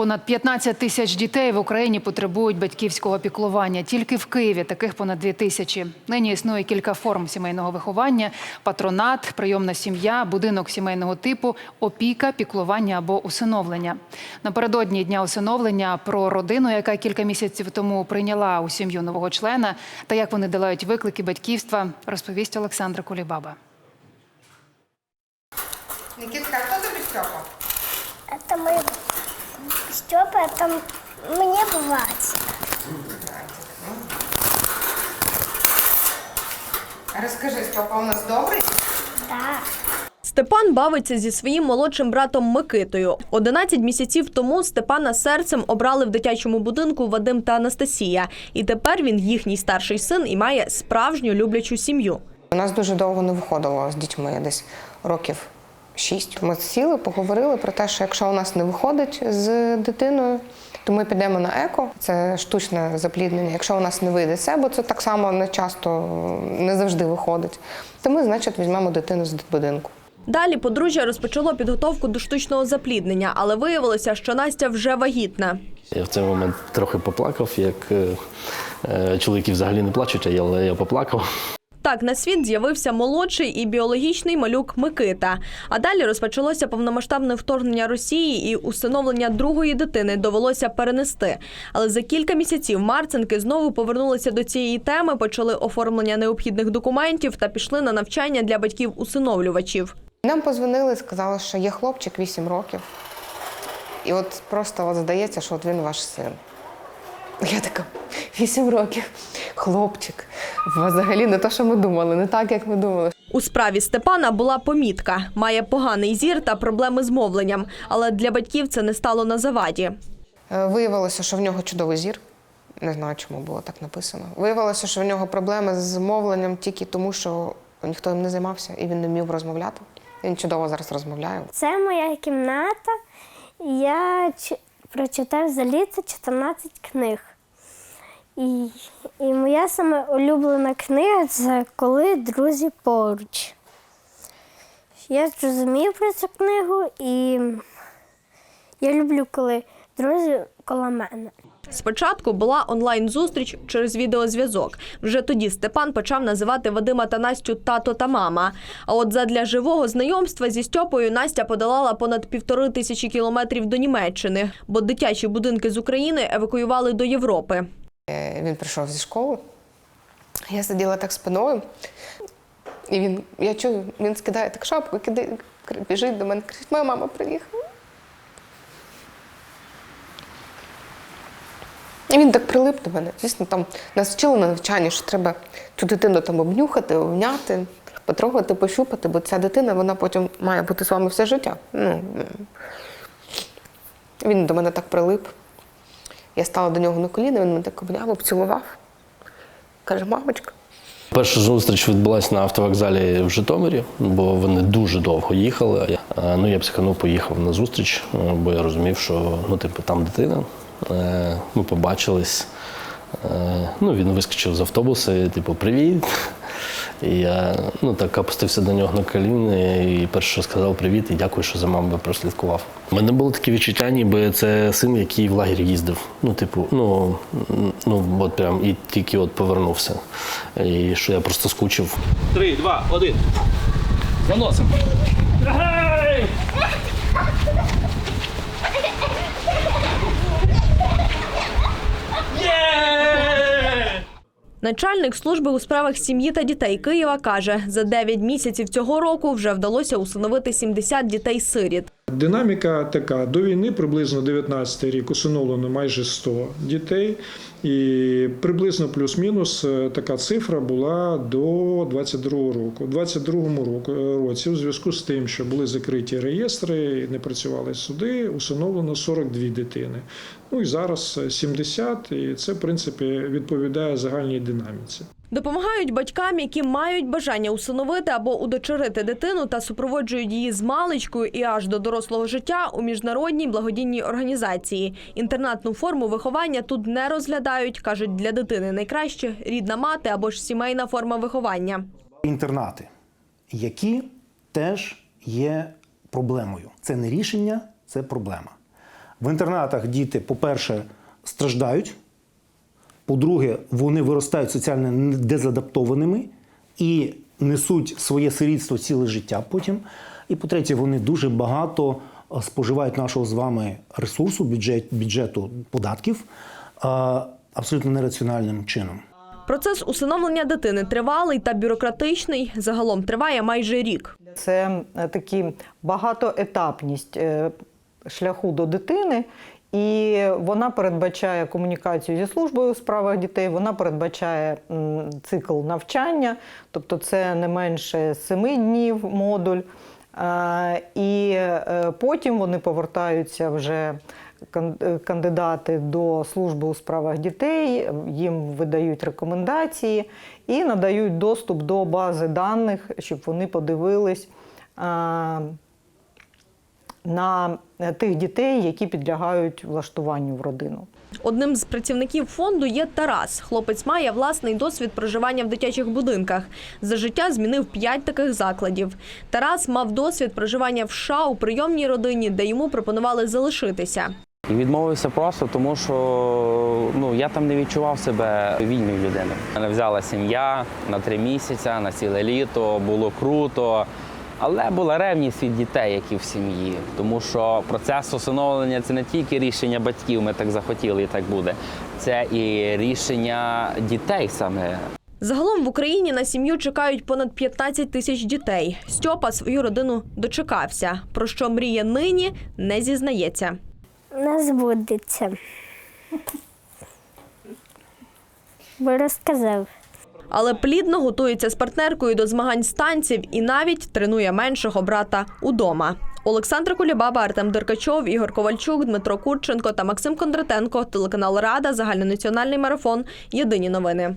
Понад 15 тисяч дітей в Україні потребують батьківського піклування. Тільки в Києві таких понад 2 тисячі. Нині існує кілька форм сімейного виховання: патронат, прийомна сім'я, будинок сімейного типу, опіка, піклування або усиновлення. Напередодні дня усиновлення про родину, яка кілька місяців тому прийняла у сім'ю нового члена, та як вони долають виклики батьківства, розповість Олександра Кулібаба. Никитка, а кто тобі Степа? Это мы Степа, это мне братик. Розкажи, Степа у нас добрий? Да. Степан бавиться зі своїм молодшим братом Микитою. 11 місяців тому Степана серцем обрали в дитячому будинку Вадим та Анастасія. І тепер він їхній старший син і має справжню люблячу сім'ю. У нас дуже довго не виходило з дітьми, десь років шість. Ми сіли, поговорили про те, що якщо у нас не виходить з дитиною, то ми підемо на еко. Це штучне запліднення. Якщо у нас не вийде це, бо це так само не часто не завжди виходить, то ми, значить, візьмемо дитину з дитбудинку. Далі подружжя розпочало підготовку до штучного запліднення, але виявилося, що Настя вже вагітна. Я в цей момент трохи поплакав, як е, е, чоловіки взагалі не плачуть, а але я поплакав. Так на світ з'явився молодший і біологічний малюк Микита. А далі розпочалося повномасштабне вторгнення Росії і усиновлення другої дитини довелося перенести. Але за кілька місяців Марцинки знову повернулися до цієї теми, почали оформлення необхідних документів та пішли на навчання для батьків-усиновлювачів. Нам позвонили, сказали, що є хлопчик 8 років. І от просто от здається, що от він ваш син. Я така, 8 років, хлопчик. Взагалі не те, що ми думали, не так, як ми думали. У справі Степана була помітка. Має поганий зір та проблеми з мовленням, але для батьків це не стало на заваді. Е, Виявилося, що в нього чудовий зір. Не знаю, чому було так написано. Виявилося, що в нього проблеми з мовленням тільки тому, що ніхто їм не займався і він не вмів розмовляти. Він чудово зараз розмовляє. Це моя кімната. Я прочитав за літо 14 книг. І, і моя саме улюблена книга це коли друзі поруч. Я зрозумів про цю книгу і я люблю, коли друзі коло мене. Спочатку була онлайн-зустріч через відеозв'язок. Вже тоді Степан почав називати Вадима та Настю тато та мама. А от задля живого знайомства зі Стьопою Настя подолала понад півтори тисячі кілометрів до Німеччини, бо дитячі будинки з України евакуювали до Європи. Е, Він прийшов зі школи. Я сиділа так спиною, і він, я чую, він скидає так шапку, кидає, біжить до мене, кричить, моя мама приїхала. І він так прилип до мене. Звісно, там нас вчили на навчанні, що треба цю дитину там обнюхати, обняти, потрогати, пощупати, бо ця дитина вона потім має бути з вами все життя. Ну, він до мене так прилип. Я стала до нього на коліна, він мене так обняв, обцілував. Каже, мамочка. Перша зустріч відбулася на автовокзалі в Житомирі, бо вони дуже довго їхали. Ну, я психанув, поїхав на зустріч, е, бо я розумів, що ну, типу, там дитина. Е, Ми побачились. Е, Ну, він вискочив з автобуса, типу, привіт. І я ну, так опустився до нього на коліни і перше, що сказав привіт і дякую, що за мамою прослідкував. У мене було таке відчуття, ніби це син, який в лагері їздив. Ну, типу, ну, ну от прям і тільки от повернувся. І що я просто скучив. Три, два, один. Заносимо. Начальник служби у справах сім'ї та дітей Києва каже, за 9 місяців цього року вже вдалося усиновити 70 дітей-сиріт. Динаміка така: до війни приблизно 19 рік усиновлено майже 100 дітей, і приблизно плюс-мінус е, така цифра була до 22 року. У 22 року році, у зв'язку з тим, що були закриті реєстри, не працювали суди, усиновлено 42 дитини. Ну і зараз 70, і це в принципі відповідає загальній динаміці. Допомагають батькам, які мають бажання усиновити або удочерити дитину та супроводжують її з маличкою і аж до дорослого життя у міжнародній благодійній організації. Інтернатну форму виховання тут не розглядають. кажуть, для дитини найкраще рідна мати або ж сімейна форма виховання. інтернати, які теж є проблемою. Це не рішення, це проблема. В інтернатах діти, по-перше, страждають. По-друге, вони виростають соціально дезадаптованими і несуть своє сирітство ціле життя потім. І по-третє, вони дуже багато е, споживають нашого з вами ресурсу, бюджет, бюджету податків е, абсолютно нераціональним чином. Процес усиновлення дитини тривалий та бюрократичний. Загалом триває майже рік. Це е, такі багатоетапність шляху до дитини, і вона передбачає комунікацію зі службою у справах дітей, вона передбачає цикл навчання, тобто це не менше семи днів модуль. І е, потім вони повертаються вже е, кандидати до служби у справах дітей, їм видають рекомендації і надають доступ до бази даних, щоб вони подивились на тих дітей, які підлягають влаштуванню в родину. Одним з працівників фонду є Тарас. Хлопець має власний досвід проживання в дитячих будинках. За життя змінив п'ять таких закладів. Тарас мав досвід проживання в США у прийомній родині, де йому пропонували залишитися. І відмовився просто тому, що ну я там не відчував себе вільною людиною. Мене взяла сім'я на три місяці, на ціле літо, було круто. Але була ревність від дітей, які в сім'ї. Тому що процес усиновлення це не тільки рішення батьків, ми так захотіли і так буде. Це і рішення дітей саме. Загалом в Україні на сім'ю чекають понад 15 тисяч дітей. Стьопа свою родину дочекався. Про що мріє нині, не зізнається. Не збудеться. Бо розказав. Але плідно готується з партнеркою до змагань станців і навіть тренує меншого брата удома. Олександра Кулібаба, Артем Деркачов, Ігор Ковальчук, Дмитро Курченко та Максим Кондратенко. Телеканал Рада, загальнонаціональний марафон. Єдині новини.